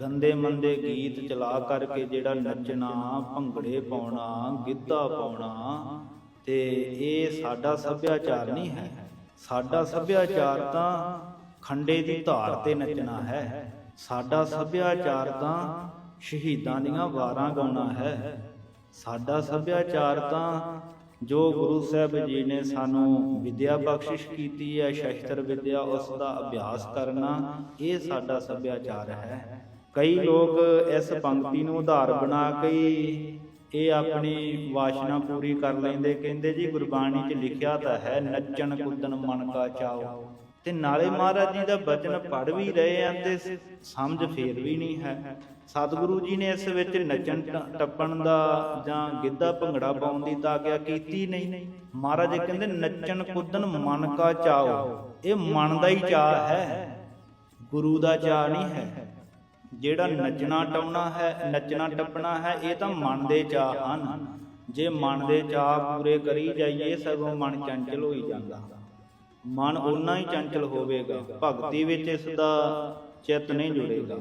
ਗੰਦੇ ਮੰਦੇ ਗੀਤ ਚਲਾ ਕਰਕੇ ਜਿਹੜਾ ਨੱਚਣਾ, ਭੰਗੜੇ ਪਾਉਣਾ, ਗਿੱਧਾ ਪਾਉਣਾ, ਤੇ ਇਹ ਸਾਡਾ ਸੱਭਿਆਚਾਰ ਨਹੀਂ ਹੈ। ਸਾਡਾ ਸੱਭਿਆਚਾਰ ਤਾਂ ਖੰਡੇ ਦੀ ਧਾਰ ਤੇ ਨੱਚਣਾ ਹੈ। ਸਾਡਾ ਸੱਭਿਆਚਾਰ ਤਾਂ ਸ਼ਹੀਦਾਂ ਦੀਆਂ ਵਾਰਾਂ ਗਾਉਣਾ ਹੈ। ਸਾਡਾ ਸੱਭਿਆਚਾਰ ਤਾਂ ਜੋ ਗੁਰੂ ਸਾਹਿਬ ਜੀ ਨੇ ਸਾਨੂੰ ਵਿਦਿਆ ਬਖਸ਼ਿਸ਼ ਕੀਤੀ ਹੈ, ਸ਼ਸਤਰ ਵਿਦਿਆ, ਉਸ ਦਾ ਅਭਿਆਸ ਕਰਨਾ, ਇਹ ਸਾਡਾ ਸੱਭਿਆਚਾਰ ਹੈ। ਕਈ ਲੋਕ ਇਸ ਪੰਕਤੀ ਨੂੰ ਆਧਾਰ ਬਣਾ ਕੇ ਇਹ ਆਪਣੀ ਵਾਸ਼ਨਾ ਪੂਰੀ ਕਰ ਲੈਂਦੇ, ਕਹਿੰਦੇ ਜੀ ਗੁਰਬਾਣੀ 'ਚ ਲਿਖਿਆ ਤਾਂ ਹੈ, ਨੱਚਣ ਕੁੱਦਣ ਮਨ ਕਾ ਚਾਓ। ਤੇ ਨਾਲੇ ਮਹਾਰਾਜ ਜੀ ਦਾ ਬਚਨ ਪੜ ਵੀ ਰਹੇ ਆ ਤੇ ਸਮਝ ਫੇਰ ਵੀ ਨਹੀਂ ਹੈ। ਸਤਿਗੁਰੂ ਜੀ ਨੇ ਇਸ ਵਿੱਚ ਨੱਚਣ ਟੱਪਣ ਦਾ ਜਾਂ ਗਿੱਧਾ ਭੰਗੜਾ ਪਾਉਣ ਦੀ ਤਾਂ ਆਗਿਆ ਕੀਤੀ ਨਹੀਂ। ਮਹਾਰਾਜ ਕਹਿੰਦੇ ਨੱਚਣ ਕੁੱਦਣ ਮਨ ਕਾ ਚਾਓ, ਇਹ ਮਨ ਦਾ ਹੀ ਚਾਹ ਹੈ, ਗੁਰੂ ਦਾ ਚਾਹ ਨਹੀਂ ਹੈ। ਜਿਹੜਾ ਨੱਚਣਾ ਟਾਉਣਾ ਹੈ, ਨੱਚਣਾ ਟੱਪਣਾ ਹੈ, ਇਹ ਤਾਂ ਮਨ ਦੇ ਚਾਹ ਹਨ। ਜੇ ਮਨ ਦੇ ਚਾਹ ਪੂਰੇ ਕਰੀ ਜਾਈਏ, ਸਗੋਂ ਮਨ ਚੰਚਲ ਹੋਈ ਜਾਂਦਾ। ਮਨ ਓਨਾ ਹੀ ਚੰਚਲ ਹੋਵੇਗਾ, ਭਗਤੀ ਵਿੱਚ ਇਸ ਦਾ ਚਿੱਤ ਨਹੀਂ ਜੁੜੇਗਾ।